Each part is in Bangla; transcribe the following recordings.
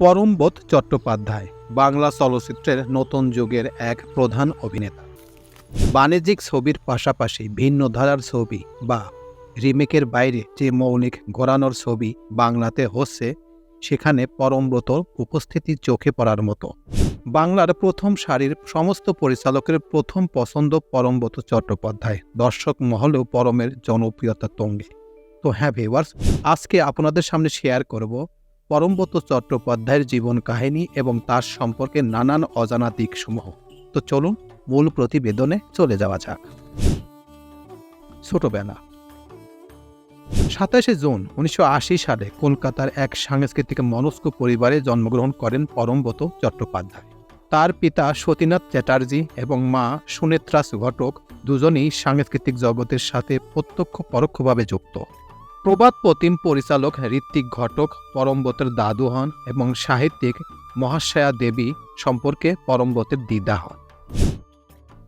পরমবোধ চট্টোপাধ্যায়, বাংলা চলচ্চিত্রের নতুন যুগের এক প্রধান অভিনেতা। বাণিজ্যিক ছবির পাশাপাশি ভিন্ন ধারার ছবি বা রিমেকের বাইরে যে মৌলিক ঘোরানোর ছবি বাংলাতে হচ্ছে, সেখানে পরমব্রত উপস্থিতি চোখে পড়ার মতো। বাংলার প্রথম সারির সমস্ত পরিচালকের প্রথম পছন্দ পরমব্রত চট্টোপাধ্যায়, দর্শক মহলেও পরমের জনপ্রিয়তা তঙ্গে। তো হ্যাঁ ভিওয়ার্স আজকে আপনাদের সামনে শেয়ার করব পরমব্রত চট্টোপাধ্যায়ের জীবন কাহিনী এবং তার সম্পর্কে নানান অজানা দিকসমূহ। তো চলুন মূল প্রতিবেদনে চলে যাওয়া যাক। ছোটবেলা। সাতাশে জুন উনিশশো আশি সালে কলকাতার এক সাংস্কৃতিক মনস্ক পরিবারে জন্মগ্রহণ করেন পরমব্রত চট্টোপাধ্যায়। তার পিতা সতীনাথ চ্যাটার্জি এবং মা সুনেত্রাস ঘটক দুজনেই সাংস্কৃতিক জগতের সাথে প্রত্যক্ষ পরোক্ষভাবে যুক্ত। প্রবাদ প্রতিম পরিচালক ঋত্বিক ঘটক পরমব্রতের দাদু হন এবং সাহিত্যিক মহাশয়া দেবী সম্পর্কে পরমব্রতের দিদা হন।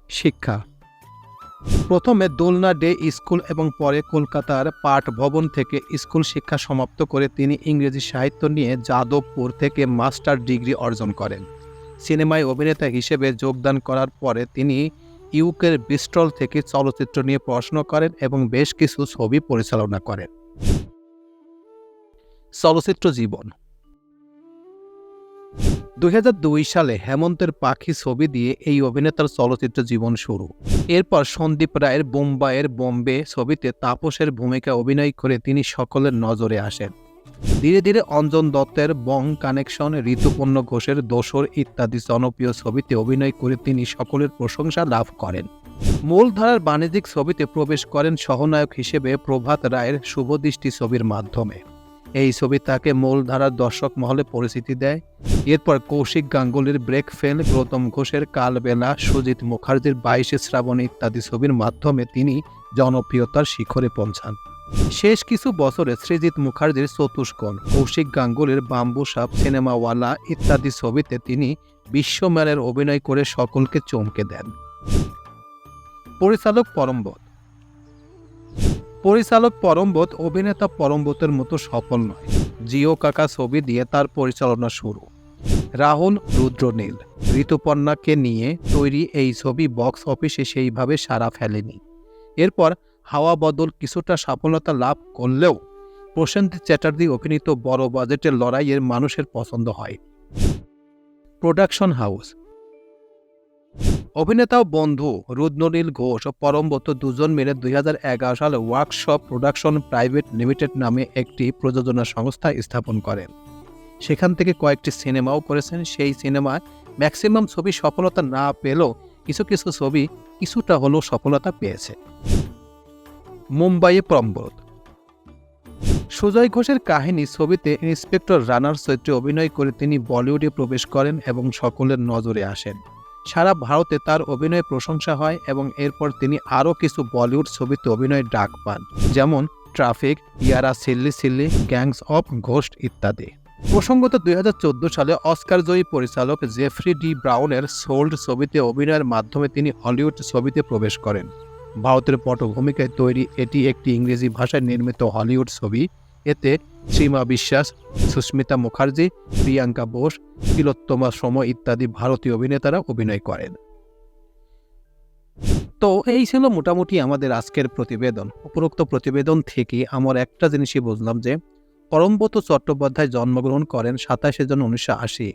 শিক্ষা। প্রথমে দোলনা ডে স্কুল এবং পরে কলকাতার পাঠ ভবন থেকে স্কুল শিক্ষা সমাপ্ত করে তিনি ইংরেজি সাহিত্য নিয়ে যাদবপুর থেকে মাস্টার ডিগ্রি অর্জন করেন। সিনেমায় অভিনেতা হিসেবে যোগদান করার পরে তিনি ইউকের ব্রিস্টল থেকে চলচ্চিত্র নিয়ে পড়াশোনা করেন এবং বেশ কিছু ছবি পরিচালনা করেন। চলচ্চিত্র জীবন। দুই হাজার দুই সালে হেমন্তের পাখি ছবি দিয়ে এই অভিনেতার চলচ্চিত্র জীবন শুরু। এরপর সন্দীপ রায়ের বোম্বাইয়ের বোম্বে ছবিতে তাপসের ভূমিকা অভিনয় করে তিনি সকলের নজরে আসেন। ধীরে ধীরে অঞ্জন দত্তের বং কানেকশন, ঋতুপর্ণ ঘোষের দোসর ইত্যাদি জনপ্রিয় ছবিতে অভিনয় করে তিনি সকলের প্রশংসা লাভ করেন। মূলধারার বাণিজ্যিক ছবিতে প্রবেশ করেন সহনায়ক হিসেবে প্রভাত রায়ের শুভদৃষ্টি ছবির মাধ্যমে। এই ছবি তাকে মূলধারার দর্শক মহলে পরিচিতি দেয়। এরপর কৌশিক গাঙ্গুলির ব্রেক ফেল, গৌতম ঘোষের কালবেলা সুজিত মুখার্জির বাইশে শ্রাবণ ইত্যাদি ছবির মাধ্যমে তিনি জনপ্রিয়তার শিখরে পৌঁছান। শেষ কিছু বছরে সৃজিত মুখার্জির চতুষ্কোণ, কৌশিক গাঙ্গুলির বাম্বু সাপ, সিনেমাওয়ালা ইত্যাদি ছবিতে তিনি বিশ্বমেলের অভিনয় করে সকলকে চমকে দেন। পরিচালক পরমবোধ পরিচালক পরমবোধ অভিনেতা পরমবোধের মতো সফল নয়। জিও কাকা ছবি দিয়ে তার পরিচালনা শুরু। রাহুল রুদ্রনীল ঋতুপর্ণাকে নিয়ে তৈরি এই ছবি বক্স অফিসে সেইভাবে সাড়া ফেলেনি। এরপর হাওয়া বদল কিছুটা সফলতা লাভ করলেও প্রশান্ত চ্যাটার্জি অভিনীত বড় বাজেটের লড়াইয়ের মানুষের পছন্দ হয় প্রোডাকশন হাউস। অভিনেতা বন্ধু রুদ্রনীল ঘোষ ও পরমব্রত দুজন মিলে দু হাজার এগারো সালে ওয়ার্কশপ প্রোডাকশন প্রাইভেট লিমিটেড নামে একটি প্রযোজনা সংস্থা স্থাপন করেন। সেখান থেকে কয়েকটি সিনেমাও করেছেন। সেই সিনেমায় ম্যাক্সিমাম ছবি সফলতা না পেলেও কিছু কিছু ছবি কিছুটা হলেও সফলতা পেয়েছে। মুম্বাইয়ে পরমব্রত সুজয় ঘোষের কাহিনী ছবিতে ইন্সপেক্টর রানার চরিত্রে অভিনয় করে তিনি বলিউডে প্রবেশ করেন এবং সকলের নজরে আসেন। সারা ভারতে তার অভিনয় প্রশংসা হয় এবং এরপর তিনি আরও কিছু বলিউড ছবিতে অভিনয়ের ডাক পান, যেমন traffic, Yaara silly silly, gangs of ghost ইত্যাদি। প্রসঙ্গত দুই হাজার চোদ্দ সালে অস্কারজয়ী পরিচালক জেফরি ডি ব্রাউনের সোল্ড ছবিতে অভিনয়ের মাধ্যমে তিনি হলিউড ছবিতে প্রবেশ করেন। ভারতের পটভূমিকায় তৈরি এটি একটি ইংরেজি ভাষায় নির্মিত হলিউড ছবি। এতে সীমা বিশ্বাস, সুস্মিতা মুখার্জি, প্রিয়াঙ্কা বোস, তিলোত্তমা সম ইত্যাদি ভারতীয় অভিনেতারা অভিনয় করেন। তো এই ছিল মোটামুটি আমাদের আজকের প্রতিবেদন। উপরোক্ত প্রতিবেদন থেকে আমার একটা জিনিসই বুঝলাম যে পরমব্রত চট্টোপাধ্যায় জন্মগ্রহণ করেন সাতাশে জন উনিশশো আশি।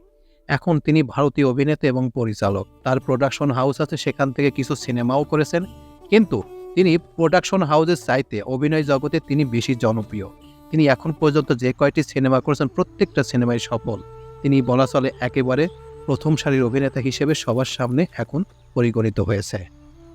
এখন তিনি ভারতীয় অভিনেতা এবং পরিচালক। তার প্রোডাকশন হাউস আছে, সেখান থেকে কিছু সিনেমাও করেছেন। কিন্তু তিনি প্রোডাকশন হাউসের চাইতে অভিনয় জগতে তিনি বেশি জনপ্রিয়। তিনি এখন পর্যন্ত যে কয়টি সিনেমা করেছেন, প্রত্যেকটা সিনেমায় সফল। তিনি বলা চলে একেবারে প্রথম সারির অভিনেতা হিসেবে সবার সামনে এখন পরিগণিত হয়েছে।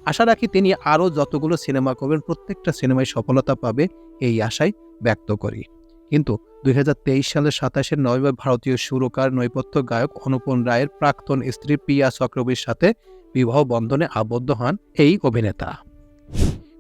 আশা রাখি তিনি আরও যতগুলো সিনেমা করবেন, প্রত্যেকটা সিনেমায় সফলতা পাবে এই আশাই ব্যক্ত করি। কিন্তু দুই হাজার তেইশ সালের সাতাশে নভেম্বর ভারতীয় সুরকার, নৈপথ্য গায়ক অনুপম রায়ের প্রাক্তন স্ত্রী প্রিয়া চক্রবর্তীর সাথে বিবাহ বন্ধনে আবদ্ধ হন এই অভিনেতা।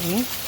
Okay